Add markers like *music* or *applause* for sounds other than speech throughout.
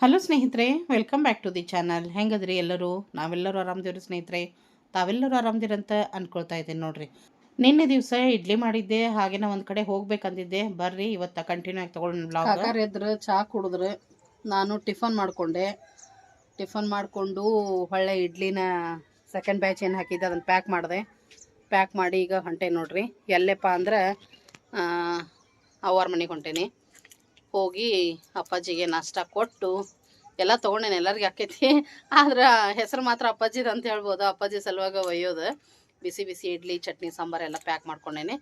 Hello ಸ್ನೇಹಿತರೆ welcome back to the channel ಹೆಂಗದ್ರಿ ಎಲ್ಲರೂ? ನಾವೆಲ್ಲರೂ ಆರಾಮದೇವ್ರಿ ಸ್ನೇಹಿತರೆ? ತಾವೆಲ್ಲರೂ ಆರಾಮದಿರಂತ ಅಂದ್ಕೊಳ್ತಾ ಇದ್ದೀನಿ ನೋಡ್ರಿ. ನಿನ್ನೆ ದಿವಸ ಇಡ್ಲಿ ಮಾಡಿದ್ದೆ, ಹಾಗೇನ ಒಂದು ಕಡೆ ಹೋಗ್ಬೇಕಂದಿದ್ದೆ. ಬರ್ರಿ, ಇವತ್ತು ಕಂಟಿನ್ಯೂ ಆಗಿ ತೊಗೊಂಡು ಬ್ಲಾಗ್ ಎದ್ರು ಚಹಾ ಕುಡಿದ್ರೆ. ನಾನು ಟಿಫನ್ ಮಾಡಿಕೊಂಡೆ. ಟಿಫನ್ ಮಾಡಿಕೊಂಡು ಹೊಳ್ಳೆ ಇಡ್ಲಿನ ಸೆಕೆಂಡ್ ಬ್ಯಾಚ್ ಏನು ಹಾಕಿದ್ದೆ ಅದನ್ನು ಪ್ಯಾಕ್ ಮಾಡಿದೆ. ಪ್ಯಾಕ್ ಮಾಡಿ ಈಗ ಹೊಂಟೆ ನೋಡ್ರಿ. ಎಲ್ಲಪ್ಪ ಅಂದ್ರೆ ಅವ್ರ ಮನೆಗೆ ಹೊಂಟೇನಿ. ಹೋಗಿ ಅಪ್ಪಾಜಿಗೆ ನಾಷ್ಟ ಕೊಟ್ಟು ಎಲ್ಲ ತೊಗೊಂಡೇನೆ ಎಲ್ಲರಿಗೆ ಆಕೈತಿ. ಆದ್ರೆ ಹೆಸರು ಮಾತ್ರ ಅಪ್ಪಾಜಿದು ಅಂತ ಹೇಳ್ಬೋದು. ಅಪ್ಪಾಜಿ ಸಲುವಾಗ ಒಯ್ಯೋದು. ಬಿಸಿ ಬಿಸಿ ಇಡ್ಲಿ, ಚಟ್ನಿ, ಸಾಂಬಾರು ಎಲ್ಲ ಪ್ಯಾಕ್ ಮಾಡ್ಕೊಂಡೇನೆ.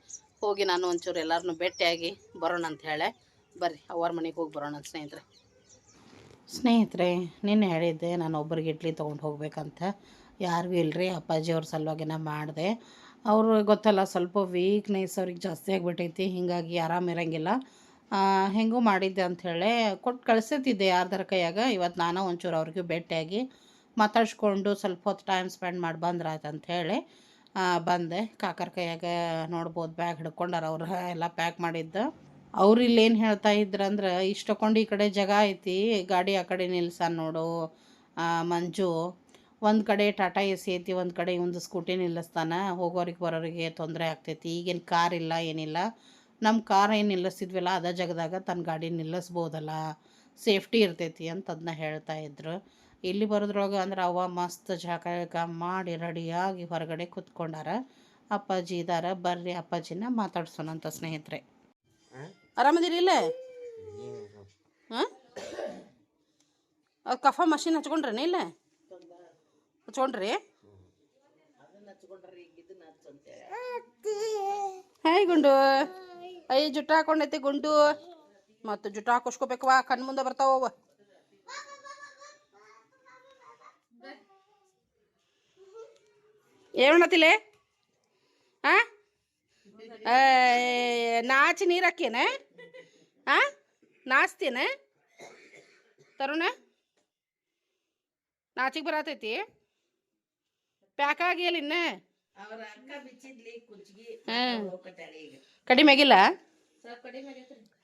ಹೋಗಿ ನಾನು ಒಂಚೂರು ಎಲ್ಲರನ್ನೂ ಭೇಟಿಯಾಗಿ ಬರೋಣ ಅಂತ ಹೇಳೆ. ಬರ್ರಿ ಅವ್ರ ಮನೆಗೆ ಹೋಗಿ ಬರೋಣ ಸ್ನೇಹಿತರೆ. ಸ್ನೇಹಿತರೆ, ನಿನ್ನೆ ಹೇಳಿದ್ದೆ ನಾನು ಒಬ್ಬರಿಗೆ ಇಡ್ಲಿ ತೊಗೊಂಡು ಹೋಗ್ಬೇಕಂತ. ಯಾರಿಗೂ ಇಲ್ಲರಿ ಅಪ್ಪಾಜಿ ಅವ್ರ ಸಲುವಾಗಿನ ಮಾಡಿದೆ. ಅವರು ಗೊತ್ತಲ್ಲ, ಸ್ವಲ್ಪ ವೀಕ್ನೆಸ್ ಅವ್ರಿಗೆ ಜಾಸ್ತಿ ಆಗಿಬಿಟ್ಟೈತಿ ಹೀಗಾಗಿ ಆರಾಮಿರಂಗಿಲ್ಲ ಹೆಂಗೂ ಮಾಡಿದ್ದೆ ಅಂಥೇಳಿ ಕೊಟ್ಟು ಕಳ್ಸತ್ತಿದ್ದೆ ಯಾರ್ದರ ಕೈಯಾಗ. ಇವತ್ತು ನಾನು ಒಂಚೂರು ಅವ್ರಿಗೂ ಭೇಟಿಯಾಗಿ ಮಾತಾಡ್ಸ್ಕೊಂಡು ಸ್ವಲ್ಪ ಹೊತ್ತು ಟೈಮ್ ಸ್ಪೆಂಡ್ ಮಾಡಿ ಬಂದ್ರಾಯ್ತು ಅಂಥೇಳಿ ಬಂದೆ. ಕಾಕರ ಕೈಯಾಗ ನೋಡ್ಬೋದು ಬ್ಯಾಗ್ ಹಿಡ್ಕೊಂಡಾರ ಅವ್ರು ಎಲ್ಲ ಪ್ಯಾಕ್ ಮಾಡಿದ್ದು. ಅವ್ರು ಇಲ್ಲೇನು ಹೇಳ್ತಾ ಇದ್ರಂದ್ರೆ ಇಷ್ಟು ತಗೊಂಡು ಈ ಕಡೆ ಜಾಗ ಐತಿ, ಗಾಡಿ ಆ ಕಡೆ ನಿಲ್ಸ ನೋಡು ಮಂಜು. ಒಂದು ಕಡೆ ಟಾಟಾ ಎ ಸಿ ಐತಿ, ಒಂದು ಕಡೆ ಒಂದು ಸ್ಕೂಟಿ ನಿಲ್ಲಿಸ್ತಾನೆ ಹೋಗೋರಿಗೆ ಬರೋರಿಗೆ ತೊಂದರೆ ಆಗ್ತೈತಿ, ಈಗೇನು ಕಾರ್ ಇಲ್ಲ, ಏನಿಲ್ಲ. ನಮ್ಮ ಕಾರ್ ಏನು ನಿಲ್ಲಿಸಿದ್ವಲ್ಲ ಅದ ಜಾಗದಾಗ ತನ್ನ ಗಾಡಿ ನಿಲ್ಲಿಸ್ಬೋದಲ್ಲ ಸೇಫ್ಟಿ ಇರ್ತೈತಿ ಅಂತ ಅದನ್ನ ಹೇಳ್ತಾ ಇದ್ರು. ಇಲ್ಲಿ ಬರೋದ್ರೊಳಗೆ ಅಂದ್ರೆ ಅವ ಮಸ್ತ್ ಜಾಗ ಮಾಡಿ ರೆಡಿಯಾಗಿ ಹೊರಗಡೆ ಕೂತ್ಕೊಂಡಾರ. ಅಪ್ಪಾಜಿ ಇದಾರ ಬರ್ರಿ ಅಪ್ಪಾಜಿನ ಮಾತಾಡ್ಸೋಣಂತ ಸ್ನೇಹಿತರೆ. ಆರಾಮದಿರಿ ಇಲ್ಲ? ಹಾಂ? ಕಫ ಮಷಿನ್ ಹಚ್ಕೊಂಡ್ರೇನ ಇಲ್ಲ? ಹಚ್ಕೊಂಡ್ರಿ? ಹಾಯ್ ಗುಂಡು. ಅಯ್ಯ ಜುಟ್ಟ ಹಾಕೊಂಡೈತಿ ಗುಂಡು. ಮತ್ತು ಜುಟ್ಟ ಹಾಕೋಸ್ಕೋಬೇಕವ ಕಣ್ ಮುಂದೆ ಬರ್ತಾವ ಏನತ್ತಿಲೆ ಹಾ ನಾಚಿ ನೀರು ಹಾಕೇನ ಹಾ ನಾಚ್ತೇನ? ತರುಣ? ನಾಚಿಗೆ ಬರತೈತಿ? ಪ್ಯಾಕ್ ಆಗಿಲ್ಲ ಇನ್ನ? ಕಡಿಮೆ ಆಗಿಲ್ಲ?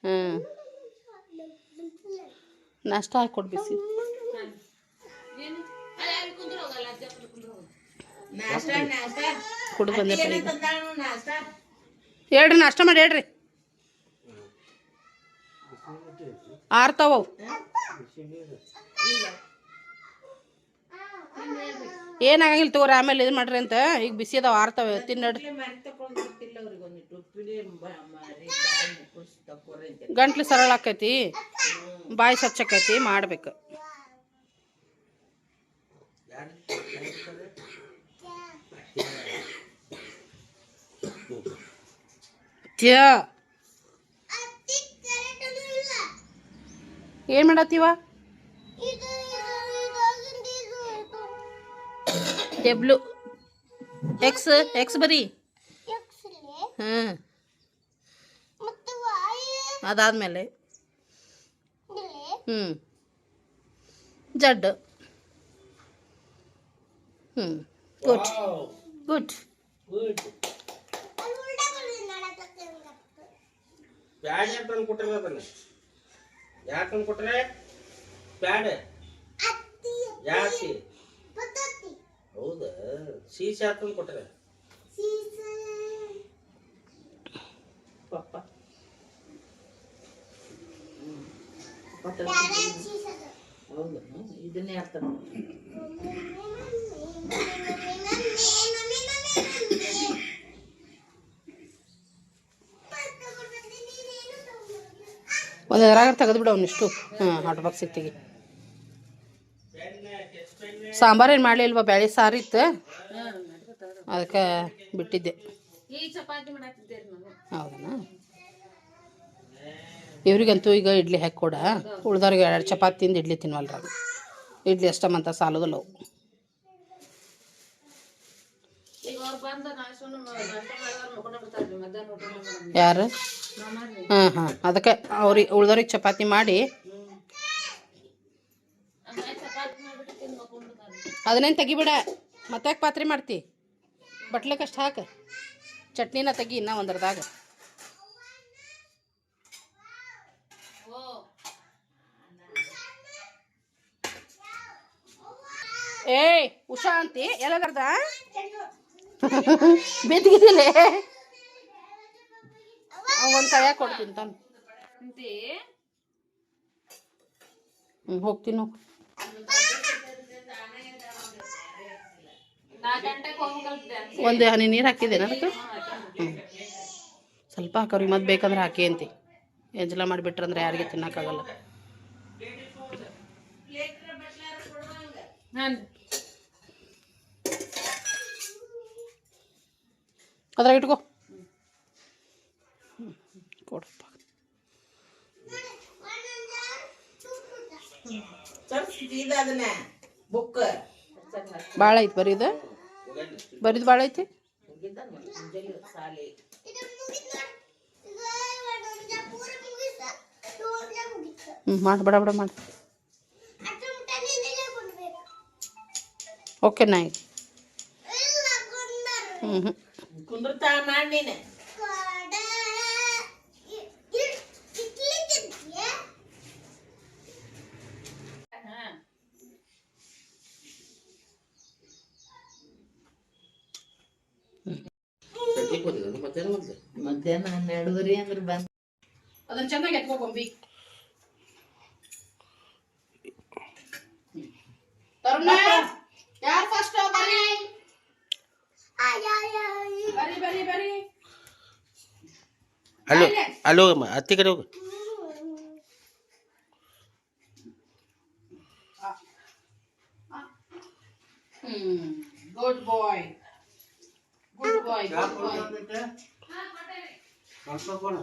ನಷ್ಟ ನಾಷ್ಟ ಹಾಕಿ ಬಿಸಿ ಕುಡ್ದು ಬಂದೆ ಹೇಳ್ರಿ ನಾಷ್ಟ ಮಾಡಿ ಹೇಳ್ರಿ. ಆರ್ತಾವ ಅವು. ಏನಾಗಂಗಿಲ್ಲ ತಗೋರಿ ಆಮೇಲೆ ಇದು ಮಾಡ್ರಿ ಅಂತ. ಈಗ ಬಿಸಿ ಅದಾವ ಆರ್ತವೆ. ತಿನ್ನಡ್ರಿ ಗಂಟ್ಲು ಸರಳ ಆಕೈತಿ. ಬಾಯಿ ಸ್ವಚ್ಛಕೈತಿ ಮಾಡ್ಬೇಕು. ತ್ಯ. ಏನ್ ಮಾಡತ್ತೀವ? ಡಬ್ಲು ಎಕ್ಸ್ ಎಕ್ಸ್ ಬರೀ. ಹ್ಮ್. ಅದಾದ್ಮೇಲೆ. Hmm. Z. Hmm. Good. Good. Pad ಯಾಕೆ ತಂದು ಕೊಟ್ರೆ ಅದನ್ನ. ಯಾಕೆ ತಂದು ಕೊಟ್ರೆ ಪ್ಯಾಡ್ ಯಾಕೆ? ಹೌದಾ? ಸೀಸ್ ಹಾಕೊಂಡು ಕೊಟ್ರೆ? ಪಪ್ಪ. ಹೌದು? ಇದನ್ನೇ ಅರ್ಥ ಒಂದು ಎದ್ರಾಗ ತೆಗೆದು ಬಿಡು ಅವನಿಷ್ಟು ಹಾಂ ಹಾಟ್ ಬಾಕ್ಸ್ ತೆಗಿ ಸಾಂಬಾರು ಏನು ಮಾಡಲಿಲ್ವ? ಬೇಳೆ ಸಾರು ಇತ್ತು. ಅದಕ್ಕೆ ಬಿಟ್ಟಿದ್ದೆ. ಹೌದಾ? ಇವ್ರಿಗಂತೂ ಈಗ ಇಡ್ಲಿ ಹಾಕಿ ಕೊಡ ಉಳ್ದವ್ರಿಗೆ ಎರಡು ಚಪಾತಿ ತಿಂದು ಇಡ್ಲಿ ತಿನ್ವಲ್ರ ಇಡ್ಲಿ ಅಷ್ಟಮಂತ ಸಾಲೋದಿಲ್ಲ ಅವು. ಯಾರು? ಹಾಂ ಹಾಂ ಅದಕ್ಕೆ ಅವ್ರಿಗೆ ಉಳ್ದವ್ರಿಗೆ ಚಪಾತಿ ಮಾಡಿ ಅದನ್ನೇನು ತೆಗಿಬಿಡ? ಮತ್ತೆ ಪಾತ್ರೆ ಮಾಡ್ತಿ? ಬಟ್ಲಕ್ಕಷ್ಟು ಹಾಕ. ಚಟ್ನಿನ ತೆಗಿ ಇನ್ನ ಒಂದರದಾಗ. ಏ ಉಷಾ ಅಂತಿ? ಎಲ್ಲದರ್ದ? *laughs* ಬೆದ್ಗಿದಿಲೆ ಒಂದು ಕೈಯಾಗ ಕೊಡ್ತೀನಿ ತಾನು ಹ್ಞೂ ಹೋಗ್ತೀನಿ ಹೋಗು. ಒಂದು ಹನಿ ನೀರು ಹಾಕಿದ್ದೇನೆ ಅದಕ್ಕೆ? ಹ್ಞೂ ಸ್ವಲ್ಪ ಹಾಕೋರಿ ಮತ್ತೆ ಬೇಕಂದ್ರೆ ಹಾಕಿ ಅಂತಿ. ಎಂಜಲ ಮಾಡಿಬಿಟ್ರಂದ್ರೆ ಯಾರಿಗೆ ತಿನ್ನೋಕ್ಕಾಗಲ್ಲ. ಅದ್ರಾಗ ಇಟ್ಕೋ. ಕೊಡಪ್ಪ ಬುಕ್ ಭಾಳ ಐತಿ ಬರೀದ ಬರೀದು ಭಾಳ ಐತಿ? ಹ್ಞೂ ಮಾಡಿ ಬಡ ಬಡ ಮಾಡಿ. ಓಕೆ ನಾ ಈಗ ಹ್ಞೂ ಹ್ಞೂ ಕುಂದ್ರತಾ ಮಾಡಿ ನೀನು. ಮಧ್ಯಾಹ್ನ ಹನ್ನೆರಡುವರೆ ಅಂದ್ರೆ ಬಂದ್ ಅದನ್ನ ಚೆನ್ನಾಗಿ ಎತ್ಕೋ ಗೊಂಬಿ ತರುಣ ಯಾರು ಫಸ್ಟ್ ಬರ್ರಿ ಬರ್ರಿ ಬರ್ರಿ ಬರ್ರಿ ಅಲ್ಲೋ ಅಲ್ಲೋ ಅತ್ತಿ ಕಡೆ ಹೋಗು hmm goodbye goodbye goodbye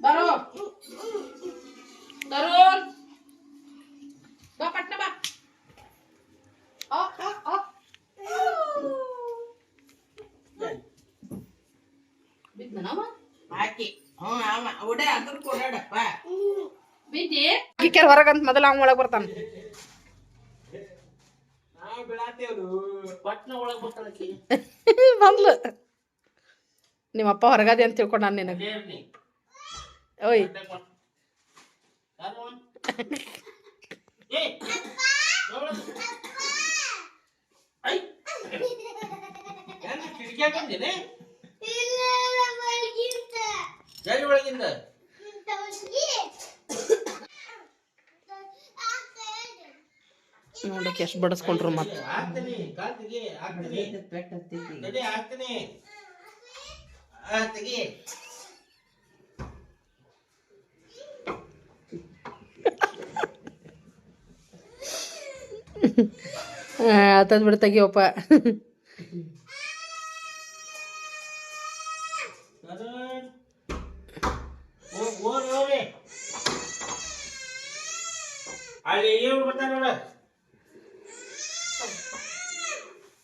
ಬರೋ ತರುಣ್ ಬಾ ಪಟ್ನ ಬಾ ಆ, ಆ, ಆ. ಬಿದ್ನನವ? ಹಾಕಿ ಹ್ಞೂ ಅವ ಓಡ ಅದ್ರ ಕೊಡಾಡಪ್ಪ ಬಿದ್ದಿ ಕಿಕ್ಕೆರ್ ಹೊರಗಂತ ಮೊದಲ ಅವ್ ಒಳಗೆ ಬರ್ತಾನ. ಬಂದ್ಲು *laughs* ನಿಮ್ಮಪ್ಪ ಹೊರಗದೆ ಅಂತ ತಿಳ್ಕೊಂಡ ನಾನು ನಿನಗೆ. ಓಯ್. ಕಿಟಕಿಯಾಗ ಎಲ್ಲಿ ಒಳಗಿಂದ ನೋಡಕ್ಕೆ ಎಷ್ಟು ಬಡಿಸ್ಕೊಂಡ್ರು ಮತ್ತೆ ಹಾಕ್ತೀನಿ ಕಾಲ್ ತೆಗಿ ಹಾಕ್ತೀನಿ ಪೆಟ್ಟ ಹತ್ತಿದ್ದಿ. ತಡಿ ಹಾಕ್ತೀನಿ ಆ ತೆಗಿ ಆತದ್ ಬಿಡು ತೆಗಿಯಪ್ಪ ತರುಣ್ ಹೋಗ್ ಹೋಗ್ರಿ ಹೋಗ್ರಿ ಅಲ್ಲಿ ಇವ್ರು ಬರ್ತಾರ ನೋಡ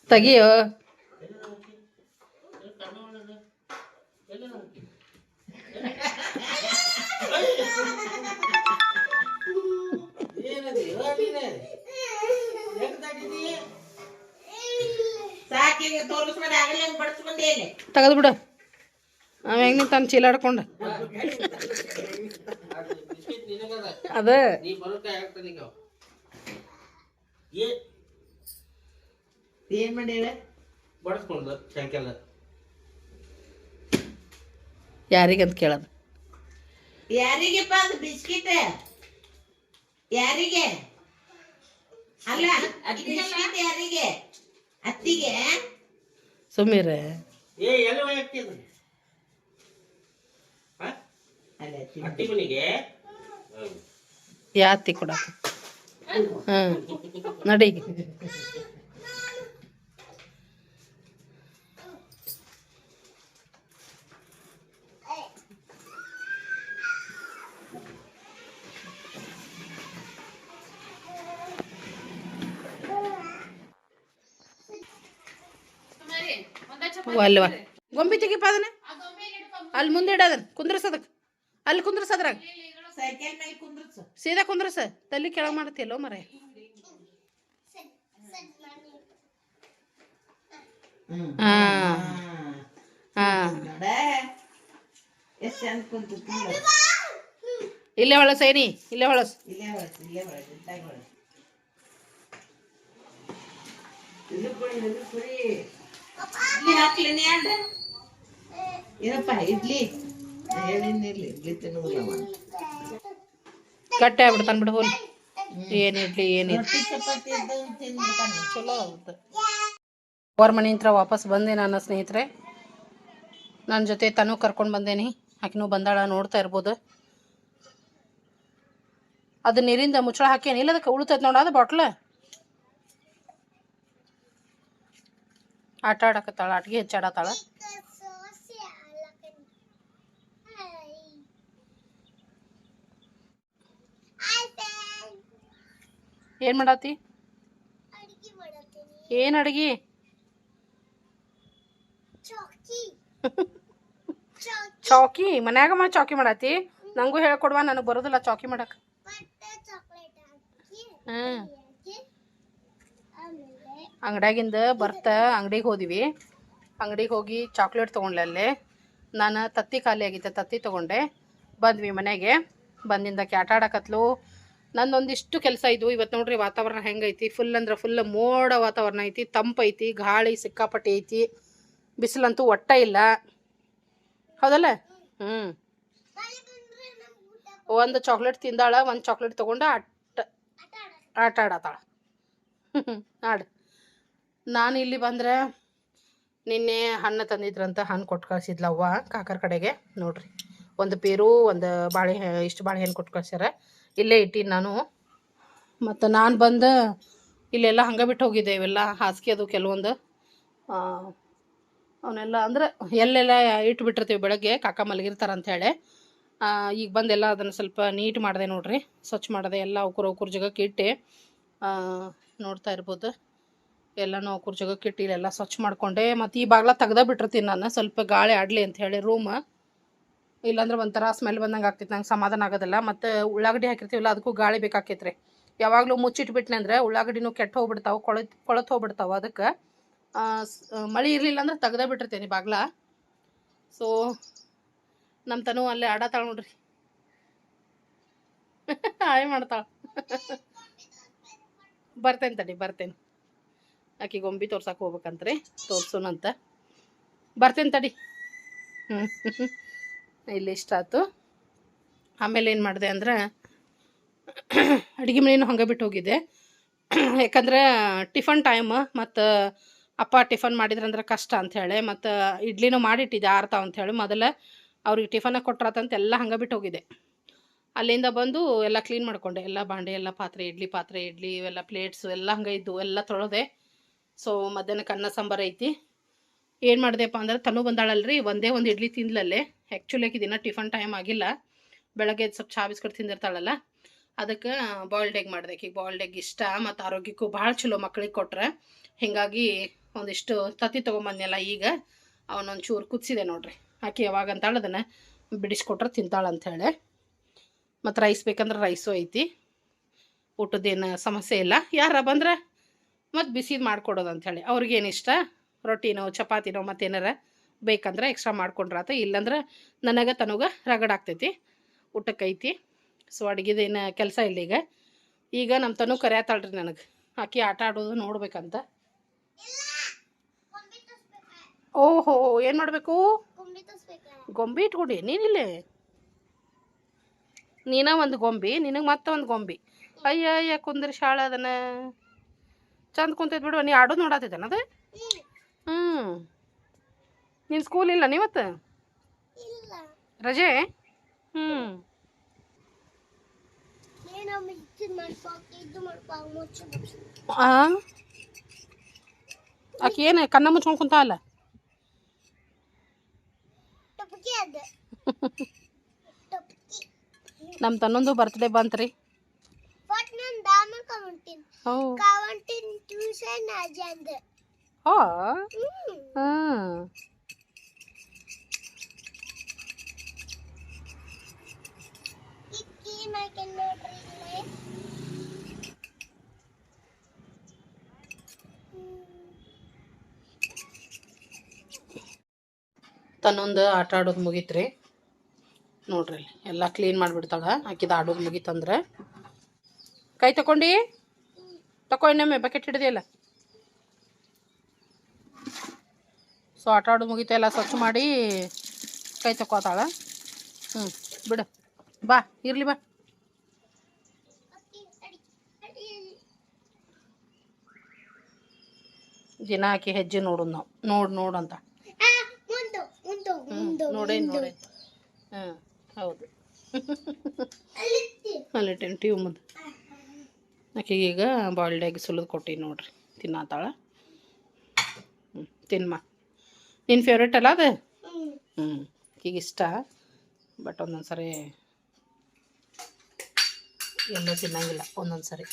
ತೆಗಿಯೋ ಏನದು ನೀನೆ ಹೆಂಗ್ ತಗೀತಿ? ಸಾಕೀಗ ತೋರಿಸ್ಕೊಂಡು ಆಗಲೇ ಬಡಿಸ್ಕೊಂಡೆ ಇಲ್ಲಿ. ತೆಗೆದು ಬಿಡು. ಅವ ಹೆಂಗ್ ನಿಂತಾನ ಚೀಲಾಡ್ಕೊಂಡು. ಅದು ಬಿಸ್ಕಿಟ್ ಮಾಡಿ ಏನ್ ಮಾಡ್ಯಾಳ ಬಡಿಸ್ಕೊಂಡು ಸಾಯಂಕಾಲ ಯಾರಿಗಂತ ಕೇಳೋದು? ಯಾರಿಗೆಪ್ಪ ಅದು ಬಿಸ್ಕಿಟ್? ಯಾರಿಗೆ? ಅಲ್ಲ ಬಿಸ್ಕಿಟ್ ಯಾರಿಗೆ? ಅತ್ತಿಗೆ? ಸುಮೀರ. ಏ ಎಲ್ಲಿ ಹೋಗ್ತಿದ್ರು ಅಲ್ಲ ಅತ್ತಿ ಅಟ್ಟಿ ಮನೆಗೆ? ಯಾತಿ ಕೊಡಕ ಹ ನಡಿ. ಅಲ್ವಾ? ಗೊಂಬೆ ತೆಗಿಪ್ಪ ಅದನ್ನ. ಅಲ್ಲಿ ಮುಂದೆ ಇಡೋದನ್ನ ಕುಂದ್ರಸದಕ್ಕೆ ಅಲ್ಲಿ ಕುಂದ್ರಸದ್ರಾಗ ಸೈಕಲ್ ಮೇಲೆ ಕುಂದ್ರಸು ಸೀದಾ ಕುಂದ್ರಸ. ತಲೆ ಕೆಳಗೆ ಮಾಡ್ತಿಲ್ಲೋ ಮರ ಇಲ್ಲೇ ಹೊಳಸ್ ಏನಿ ಇಲ್ಲೇ ಹೊಳಸ್ ಇಲ್ಲೇ ಇಡ್ಲಿ ಹಾಕ್ಲಿನಿ ಅಣ್ಣ ಏನಪ್ಪ ಇಡ್ಲಿ? ಏನೇನಿರ್ಲಿ ಇಡ್ಲಿ ತಿನ್ನೋದಿಲ್ಲ ಕಟ್ಟೆ ಆಗ್ಬಿಡ್ತಾನ ಬಿಡು ಹೋಲ್. ಏನ್ ಇಡ್ಲಿ ಏನ್ ಚಲೋ ಆಗುತ್ತೆ. ಅವ್ರ ಮನೆಯಿಂದ ವಾಪಸ್ ಬಂದೆ ನನ್ನ ಸ್ನೇಹಿತರೆ. ನನ್ನ ಜೊತೆ ತನೂ ಕರ್ಕೊಂಡು ಬಂದೇನಿ. ಆಕಿನೂ ಬಂದಾಳ ನೋಡ್ತಾ ಇರ್ಬೋದು. ಅದು ನೀರಿಂದ ಮುಚ್ಚಳ ಹಾಕೇನಿಲ್ಲ ಅದಕ್ಕೆ ಉಳಿತೈತೆ ನೋಡ ಅದು ಬಾಟ್ಲ. ಆಟ ಆಡಕತ್ತಾಳ ಆಟಿಗೆ ಹೆಚ್ಚಾಡತ್ತಾಳ ಏನು ಮಾಡತ್ತಿ ಏನು ಅಡಗಿ? ಚೌಕಿ, ಮನ್ಯಾಗ ಮಾಡಿ ಚೌಕಿ ಮಾಡತ್ತಿ ನಂಗೂ ಹೇಳ್ಕೊಡ್ವಾ, ನನಗೆ ಬರೋದಿಲ್ಲ ಚೌಕಿ ಮಾಡಕ್ಕೆ ಹ್ಞೂ ಅಂಗಡ್ಯಾಗಿಂದ ಬರ್ತಾ ಅಂಗಡಿಗೆ ಹೋದಿವಿ. ಅಂಗಡಿಗೆ ಹೋಗಿ ಚಾಕ್ಲೇಟ್ ತೊಗೊಂಡ್ಲೆ ಅಲ್ಲೇ. ನಾನು ತತ್ತಿ ಖಾಲಿ ಆಗಿತ್ತು ತತ್ತಿ ತೊಗೊಂಡೆ. ಬಂದ್ವಿ ಮನೆಗೆ. ಬಂದಿಂದ ಕ್ಯಾಟಾಡಕತ್ಲು ನಂದೊಂದಿಷ್ಟು ಕೆಲಸ ಇದ್ವು. ಇವತ್ತು ನೋಡ್ರಿ ವಾತಾವರಣ ಹೆಂಗೈತಿ ಫುಲ್ ಅಂದ್ರೆ ಫುಲ್ ಮೋಡ ವಾತಾವರಣ ಐತಿ ತಂಪೈತಿ ಗಾಳಿ ಸಿಕ್ಕಾಪಟ್ಟೆ ಐತಿ. ಬಿಸಿಲಂತೂ ಒಟ್ಟ ಇಲ್ಲ. ಹೌದಲ್ಲ? ಹ್ಞೂ ಒಂದು ಚಾಕ್ಲೇಟ್ ತಿಂದಾಳ, ಒಂದು ಚಾಕ್ಲೇಟ್ ತೊಗೊಂಡು ಆಟ ಆಟ ಆಡತ್ತಾಳ *laughs* ಆಡು. ನಾನು ಇಲ್ಲಿ ಬಂದ್ರೆ ನಿನ್ನೆ ಹಣ್ಣು ತಂದಿದ್ರಂತ ಹಣ್ಣು ಕೊಟ್ಟು ಕಳ್ಸಿದ್ಲವ್ವ ಕಾಕರ ಕಡೆಗೆ, ನೋಡ್ರಿ. ಒಂದು ಪೇರು, ಒಂದು ಬಾಳೆ ಇಷ್ಟು ಬಾಳೆಹಣ್ಣು ಕೊಟ್ಟು ಕಳ್ಸ್ಯಾರ. ಇಲ್ಲೇ ಇಟ್ಟೀನಿ ನಾನು. ಮತ್ತು ನಾನು ಬಂದು ಇಲ್ಲೆಲ್ಲ ಹಂಗೆ ಬಿಟ್ಟು ಹೋಗಿದ್ದೆ ಇವೆಲ್ಲ, ಹಾಸಿಗೆ ಅದು ಕೆಲವೊಂದು. ಅವನ್ನೆಲ್ಲ ಅಂದ್ರೆ ಎಲ್ಲೆಲ್ಲ ಇಟ್ಟು ಬಿಟ್ಟಿರ್ತೀವಿ ಬೆಳಗ್ಗೆ, ಕಾಕ ಮಲಗಿರ್ತಾರೆ ಅಂಥೇಳಿ ಈಗ ಬಂದೆಲ್ಲ ಅದನ್ನು ಸ್ವಲ್ಪ ನೀಟ್ ಮಾಡಿದೆ ನೋಡ್ರಿ, ಸ್ವಚ್ಛ ಮಾಡಿದೆ ಎಲ್ಲ ಅವಕುರು ಉಕುರು ಜಗಕ್ಕೆ ಇಟ್ಟು. ನೋಡ್ತಾ ಇರ್ಬೋದು. ಎಲ್ಲನೂ ಅವಕುರು ಜಗಕ್ಕೆ ಇಟ್ಟಿಲ್ಲ ಎಲ್ಲ ಸ್ವಚ್ಛ ಮಾಡಿಕೊಂಡೆ. ಮತ್ತು ಈ ಬಾಗ್ಲ ತೆಗ್ದ ಬಿಟ್ಟಿರ್ತೀನಿ ನಾನು. ಸ್ವಲ್ಪ ಗಾಳಿ ಆಡಲಿ ಅಂತ ಹೇಳಿ ರೂಮ್ ಇಲ್ಲಾಂದ್ರೆ ಒಂಥರ ಸ್ಮೆಲ್ ಬಂದಂಗೆ ಆಗ್ತೈತೆ ನಂಗೆ ಸಮಾಧಾನ ಆಗೋದಿಲ್ಲ. ಮತ್ತು ಉಳ್ಳಾಗಡ್ಡಿ ಹಾಕಿರ್ತೀವಲ್ಲ, ಅದಕ್ಕೂ ಗಾಳಿ ಬೇಕಾಕೈತ್ರಿ. ಯಾವಾಗಲೂ ಮುಚ್ಚಿಟ್ಬಿಟ್ನೆ ಅಂದ್ರೆ ಉಳ್ಳಾಗಡ್ಡಿನೂ ಕೆಟ್ಟು ಹೋಗ್ಬಿಡ್ತಾವೆ, ಕೊಳತ್ ಕೊಳತ್ ಹೋಗ್ಬಿಡ್ತಾವೆ ಅದಕ್ಕೆ. ಮಳೆ ಇರಲಿಲ್ಲ ಅಂದ್ರೆ ತೆಗ್ದ ಬಿಟ್ಟಿರ್ತೀನಿ ಬಾಗ್ಲ. ಸೊ ನಮ್ಮ ತನು ಅಲ್ಲೇ ಆಡ ನೋಡ್ರಿ. *laughs* ಆಯ್ ಮಾಡ್ತಾಳ. *laughs* ಬರ್ತೇನೆ ತಡಿ, ಬರ್ತೇನೆ. ಆಕಿ ಗೊಂಬಿ ತೋರ್ಸಕ್ಕೆ ಹೋಗ್ಬೇಕಂತ್ರಿ ತೋರ್ಸೋಣಂತ ಬರ್ತೇನೆ ತಡಿ. ಹ್ಞೂ ಇಲ್ಲಿ ಇಷ್ಟ ಆಯ್ತು ಆಮೇಲೆ ಏನು ಮಾಡಿದೆ ಅಂದ್ರೆ, ಅಡುಗೆ ಮನೇನು ಹಂಗೆ ಬಿಟ್ಟು ಹೋಗಿದ್ದೆ. ಯಾಕಂದ್ರೆ ಟಿಫನ್ ಟೈಮ್ ಮತ್ತು ಅಪ್ಪ ಟಿಫನ್ ಮಾಡಿದ್ರಂದ್ರೆ ಕಷ್ಟ ಅಂಥೇಳಿ ಮತ್ತು ಇಡ್ಲಿನೂ ಮಾಡಿಟ್ಟಿದ್ದೆ ಆರ್ತಾವ ಅಂಥೇಳಿ ಮೊದಲ ಅವ್ರಿಗೆ ಟಿಫನ ಕೊಟ್ರಾತಂತ ಎಲ್ಲ ಹಂಗೆ ಬಿಟ್ಟು ಹೋಗಿದ್ದೆ. ಅಲ್ಲಿಂದ ಬಂದು ಎಲ್ಲ ಕ್ಲೀನ್ ಮಾಡ್ಕೊಂಡೆ. ಎಲ್ಲ ಬಾಂಡೆ, ಎಲ್ಲ ಪಾತ್ರೆ, ಇಡ್ಲಿ ಪಾತ್ರೆ, ಇಡ್ಲಿ ಇವೆಲ್ಲ ಪ್ಲೇಟ್ಸು ಎಲ್ಲ ಹಂಗೆ ಇದ್ದು, ಎಲ್ಲ ತೊಳೆದೆ. ಸೊ ಮಧ್ಯಾಹ್ನಕ್ಕೆ ಅನ್ನ, ಸಾಂಬಾರು ಐತಿ. ಏನು ಮಾಡಿದೆಪ್ಪ ಅಂದ್ರೆ ತನು ಬಂದಾಳಲ್ರಿ, ಒಂದೇ ಒಂದು ಇಡ್ಲಿ ತಿಂದಲಲ್ಲೇ. ಆ್ಯಕ್ಚುಲಿ ಆಕೆ ದಿನ ಟಿಫನ್ ಟೈಮ್ ಆಗಿಲ್ಲ. ಬೆಳಗ್ಗೆ ಸ್ವಲ್ಪ ಚಾ ತಿಂದಿರ್ತಾಳಲ್ಲ. ಅದಕ್ಕೆ ಬಾಯ್ಲ್ಡ್ ಎಗ್ ಮಾಡಿದೆ ಈಗ ಬಾಯ್ಲ್ಡ್ ಎಗ್ ಇಷ್ಟ ಮತ್ತು ಆರೋಗ್ಯಕ್ಕೂ ಭಾಳ ಚಲೋ ಮಕ್ಳಿಗೆ ಕೊಟ್ರೆ. ಹೀಗಾಗಿ ಒಂದಿಷ್ಟು ತತ್ತಿ ತೊಗೊಂಬಂದ್ನಲ್ಲ ಈಗ ಅವನೊಂದು ಚೂರು ಕುದಿಸಿದೆ ನೋಡ್ರಿ. ಆಕೆ ಯಾವಾಗ ಅಂತಾಳೆ ಅದನ್ನು ಬಿಡಿಸ್ಕೊಟ್ರೆ ತಿಂತಾಳೆ ಅಂಥೇಳಿ ಮತ್ತು ರೈಸ್ ಬೇಕಂದ್ರೆ ರೈಸು ಐತಿ. ಊಟದ್ದೇನು ಸಮಸ್ಯೆ ಇಲ್ಲ. ಯಾರ ಬಂದ್ರೆ? ಮತ್ತು ಬಿಸಿದು ಮಾಡ್ಕೊಡೋದು ಅಂಥೇಳಿ ಅವ್ರಿಗೇನು ಇಷ್ಟ? ರೊಟ್ಟಿನೋ, ಚಪಾತಿನೋ ಮತ್ತೇನಾರ ಬೇಕಂದ್ರೆ ಎಕ್ಸ್ಟ್ರಾ ಮಾಡ್ಕೊಂಡ್ರಾತ ಇಲ್ಲಂದ್ರೆ ನನಗೆ ತನಗ ರಗಡಾಗ್ತೈತಿ ಐತಿ. ಸೊ ಅಡುಗೆದೇನು ಕೆಲಸ ಇಲ್ಲ ಈಗ. ಈಗ ನಮ್ಮ ತನು ಕರೆಯತ್ತಾಳ್ರಿ ನನಗೆ. ಆಕಿ ಆಟ ಆಡೋದು ನೋಡ್ಬೇಕಂತ. ಓಹೋ, ಏನು ಮಾಡಬೇಕು? ಗೊಂಬೆ ಇಟ್ಕೊಡಿ. ನೀನಿಲ್ಲೇ ನೀನ ಒಂದು ಗೊಂಬೆ, ನಿನಗೆ ಮತ್ತೆ ಒಂದು ಗೊಂಬಿ. ಅಯ್ಯ ಅಯ್ಯ ಕುಂದ್ರಿ ಶಾಳ ಅದನ್ನ. ಚಂದ ಕುಂತೈತೆ ಬಿಡು ನೀ ಆಡೋದು ನೋಡತ್ತೈತೇನ ಅದು? ಹ್ಞೂ ನಿನ್ನ ಸ್ಕೂಲ್ ಇಲ್ಲ ನೀವತ್ತು? ರಜೆ? ಹ್ಞೂ ಆಕೆ ಏನು ಕಣ್ಣ ಮುಚ್ಕೊಂಡು ಕುಂತ ಅಲ್ಲ *laughs* ನಮ್ಮ ತನ್ನೊಂದು ಬರ್ತ್ಡೇ ಬಂತ್ರಿ. ತನ್ನೊಂದು ಆಟ ಆಡೋದು ಮುಗೀತ್ರಿ. ನೋಡ್ರಿ ಎಲ್ಲ ಕ್ಲೀನ್ ಮಾಡಿಬಿಡ್ತಾಳೆ. ಆಕಿದ ಆಡೋದು ಮುಗೀತಂದ್ರೆ. ಕೈ ತಗೊಂಡು ತಗೋ ಇನ್ನೊಮ್ಮೆ ಬಕೆಟ್ ಹಿಡಿದಿಲ್ಲ ಸೊ ಆಟ ಆಡೋದು ಮುಗಿತು ಎಲ್ಲ ಸ್ವಚ್ಛ ಮಾಡಿ ಕೈ ತಕೋತಾಳ ಹ್ಞೂ ಬಿಡು. ಬಾ ಇರಲಿ ಬಾ. ದಿನ ಹಾಕಿ ಹೆಜ್ಜೆ ನೋಡು ನಾವು. ನೋಡು ಹ್ಞೂ ನೋಡೇ ನೋಡೇ. ಹಾಂ ಹೌದು. ಅಲ್ಲಿ ಟ್ಯೂಬ್ ಮುಂದೆ ಆಕೆಗೆ ಈಗ ಬಾಯ್ಲ್ಡ್ ಎಗ್ ಸುಲಿದು ಕೊಟ್ಟಿನಿ ನೋಡ್ರಿ ತಿನ್ನತ್ತಾಳ ಹ್ಞೂ ತಿನ್ಮ. ನಿನ್ನ ಫೇವ್ರೇಟ್ ಅಲ್ಲ ಅದು. ಹ್ಞೂ ಈಗ ಇಷ್ಟ. ಬಟ್ ಒಂದೊಂದು ಸರಿ ಎಲ್ಲ ತಿನ್ನಂಗಿಲ್ಲ ಒಂದೊಂದು ಸರಿ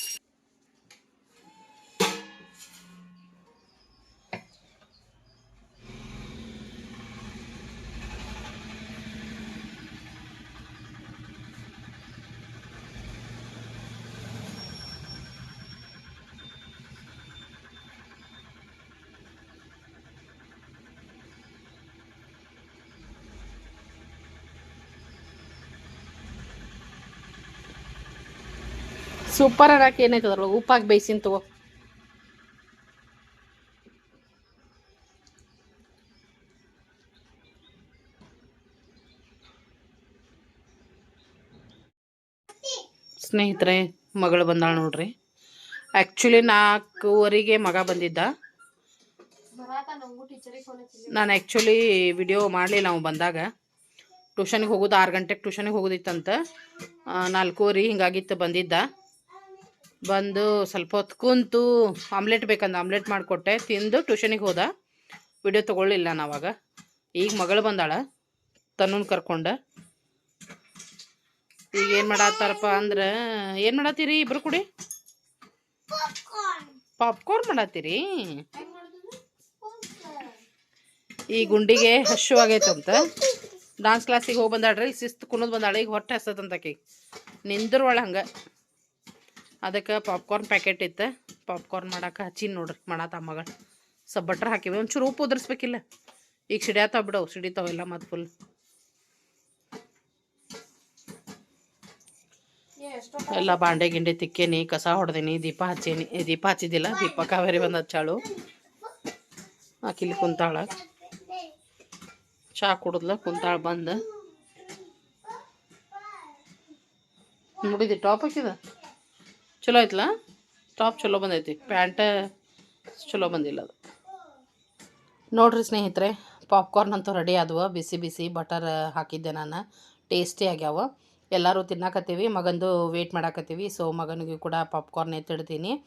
ಸೂಪರ್ ಅನ್ನಕ್ಕೆ ಏನೈತೆ ಅದ್ರೊಳಗೆ? ಉಪ್ಪಾಕಿ ಬೇಯಿಸಿನ ತಗೋ. ಸ್ನೇಹಿತರೆ, ಮಗಳು ಬಂದಾಳ ನೋಡ್ರಿ. ಆ್ಯಕ್ಚುಲಿ ನಾಲ್ಕೂವರೆಗೆ ಮಗ ಬಂದಿದ್ದ. ನಾನು ಆ್ಯಕ್ಚುಲಿ ವಿಡಿಯೋ ಮಾಡಲಿಲ್ಲ ನಾವು ಬಂದಾಗ. ಟ್ಯೂಷನಿಗೆ ಹೋಗೋದು ಆರು ಗಂಟೆಗೆ ಟ್ಯೂಷನಿಗೆ ಹೋಗೋದಿತ್ತಂತ. ನಾಲ್ಕೂವರೆ ಹಿಂಗಾಗಿತ್ತು ಬಂದಿದ್ದ. ಬಂದು ಸ್ವಲ್ಪ ಹೊತ್ತು ಕುಂತು ಆಮ್ಲೆಟ್ ಬೇಕಂದ, ಆಮ್ಲೆಟ್ ಮಾಡಿಕೊಟ್ಟೆ, ತಿಂದು ಟ್ಯೂಷನಿಗೆ ಹೋದ. ವಿಡಿಯೋ ತೊಗೊಳ್ಳಿಲ್ಲ ನಾವಾಗ. ಈಗ ಮಗಳು ಬಂದಾಳ ತನ್ನ ಕರ್ಕೊಂಡ. ಈಗ ಏನು ಮಾಡತ್ತಾರಪ್ಪ ಅಂದ್ರೆ, ಏನು ಮಾಡತ್ತೀರಿ ಇಬ್ರು ಕೂಡಿ? ಪಾಪ್ಕಾರ್ನ್ ಮಾಡತ್ತೀರಿ ಈ ಗುಂಡಿಗೆ ಹಶು ಆಗೈತಂತ ಡಾನ್ಸ್ ಕ್ಲಾಸಿಗೆ ಹೋಗಿ ಬಂದಾಳ್ರಿ ಶಿಸ್ತು ಕುಣದ್ ಬಂದಾಳೆ, ಈಗ ಹೊಟ್ಟೆ ಹಸ್ತದಂತ ಆಕಿಗೆ ನಿಂದ್ರೊಳ ಹಂಗೆ. ಅದಕ್ಕೆ ಪಾಪ್ಕಾರ್ನ್ ಪ್ಯಾಕೆಟ್ ಇತ್ತು. ಪಾಪ್ಕಾರ್ನ್ ಮಾಡಕ್ಕೆ ಹಚ್ಚಿನ ನೋಡ್ರಿ ಮಾಡತ್ತ ಮಗಳು ಸ್ವಲ್ಪ ಬಟ್ರ್ ಹಾಕಿವಿ. ಒಂಚೂರು ಉಪ್ಪು ಉದುರಿಸ್ಬೇಕಿಲ್ಲ. ಈಗ ಸಿಡಿಯತಾವ ಬಿಡವು ಸಿಡಿತಾವೆಲ್ಲ ಮತ್ತು ಫುಲ್ ಎಲ್ಲ ಬಾಂಡೆ ಗಿಂಡೆ ತಿಕ್ಕೇನಿ, ಕಸ ಹೊಡೆದೀನಿ, ದೀಪ ಹಚ್ಚೀನಿ. ದೀಪ ಹಚ್ಚಿದ್ದಿಲ್ಲ. ದೀಪ ಕಾವೇರಿ ಬಂದು ಹಚ್ಚಾಳು ಆಕಿಲಿ ಕುಂತಾಳ. ಚಾ ಕುಡಿದ್ಲ, ಕುಂತಾಳ, ಬಂದು. ನೋಡಿದಿ ಟಾಪ್ ಹಾಕಿದ ಚಲೋ ಐತಲ್ಲ ಟಾಪ್ ಚಲೋ ಬಂದೈತಿ. ಪ್ಯಾಂಟ್ ಚಲೋ ಬಂದಿಲ್ಲ ಅದು. ನೋಡ್ರಿ ಸ್ನೇಹಿತರೆ ಪಾಪ್ಕಾರ್ನ್ ಅಂತೂ ರೆಡಿ ಆದವು. ಬಿಸಿ ಬಿಸಿ ಬಟರ್ ಹಾಕಿದ್ದೆ ನಾನು. ಟೇಸ್ಟಿ ಆಗ್ಯಾವ. ಎಲ್ಲರೂ ತಿನ್ನಕತ್ತೀವಿ. ಮಗಂದು ವೇಟ್ ಮಾಡಾಕತ್ತೀವಿ. ಸೊ ಮಗನಿಗೆ ಕೂಡ ಪಾಪ್ಕಾರ್ನ್ ಎತ್ತಿಡ್ತೀನಿ.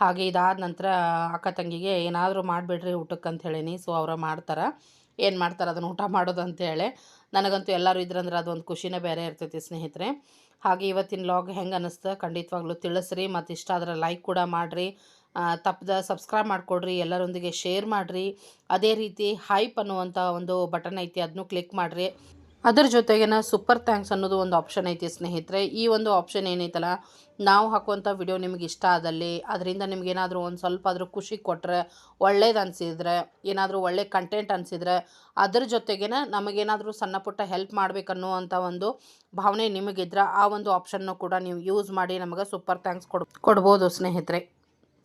ಹಾಗೆ ಇದಾದ ನಂತರ ಅಕ್ಕ ತಂಗಿಗೆ ಏನಾದರೂ ಮಾಡಿಬಿಡ್ರಿ ಊಟಕ್ಕೆ ಅಂತ ಹೇಳೀನಿ. ಸೊ ಅವ್ರು ಮಾಡ್ತಾರೆ. ಏನು ಮಾಡ್ತಾರೆ? ಅದನ್ನು ಊಟ ಮಾಡೋದು ಅಂತೇಳಿ ನನಗಂತೂ ಎಲ್ಲರೂ ಇದ್ರಂದ್ರೆ ಅದೊಂದು ಖುಷಿನೇ ಬೇರೆ ಇರ್ತೈತಿ ಸ್ನೇಹಿತರೆ. ಹಾಗೆ ಇವತ್ತಿನ ಲಾಗ್ ಹೆಂಗೆ ಅನ್ನಿಸ್ತು ಖಂಡಿತವಾಗ್ಲೂ ತಿಳಿಸ್ರಿ. ಮತ್ತು ಇಷ್ಟ ಆದರೆ ಲೈಕ್ ಕೂಡ ಮಾಡಿರಿ. ತಪ್ಪದ ಸಬ್ಸ್ಕ್ರೈಬ್ ಮಾಡಿಕೊಡ್ರಿ. ಎಲ್ಲರೊಂದಿಗೆ ಶೇರ್ ಮಾಡಿರಿ. ಅದೇ ರೀತಿ ಹೈಪ್ ಅನ್ನುವಂಥ ಒಂದು ಬಟನ್ ಐತಿ ಅದನ್ನು ಕ್ಲಿಕ್ ಮಾಡಿರಿ. ಅದ್ರ ಜೊತೆಗೇನ ಸೂಪರ್ ಥ್ಯಾಂಕ್ಸ್ ಅನ್ನೋದು ಒಂದು ಆಪ್ಷನ್ ಐತಿ ಸ್ನೇಹಿತರೆ. ಈ ಒಂದು ಆಪ್ಷನ್ ಏನೈತಲ್ಲ, ನಾವು ಹಾಕುವಂಥ ವಿಡಿಯೋ ನಿಮಗೆ ಇಷ್ಟ ಆದಲ್ಲಿ, ಅದರಿಂದ ನಿಮ್ಗೇನಾದರೂ ಒಂದು ಸ್ವಲ್ಪ ಆದರೂ ಖುಷಿ ಕೊಟ್ಟರೆ ಒಳ್ಳೇದು ಅನಿಸಿದ್ರೆ, ಏನಾದರೂ ಒಳ್ಳೆ ಕಂಟೆಂಟ್ ಅನಿಸಿದ್ರೆ, ಅದ್ರ ಜೊತೆಗೇನ ನಮಗೇನಾದರೂ ಸಣ್ಣ ಪುಟ್ಟ ಹೆಲ್ಪ್ ಮಾಡಬೇಕನ್ನುವಂಥ ಒಂದು ಭಾವನೆ ನಿಮಗಿದ್ರೆ, ಆ ಒಂದು ಆಪ್ಷನ್ನು ಕೂಡ ನೀವು ಯೂಸ್ ಮಾಡಿ ನಮಗೆ ಸೂಪರ್ ಥ್ಯಾಂಕ್ಸ್ ಕೊಡ್, ಕೊಡ್ಬೋದು ಸ್ನೇಹಿತರೆ.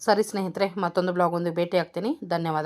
ಸರಿ ಸ್ನೇಹಿತರೆ, ಮತ್ತೊಂದು ಬ್ಲಾಗ್ ಒಂದು ಭೇಟಿ ಆಗ್ತೀನಿ ಧನ್ಯವಾದ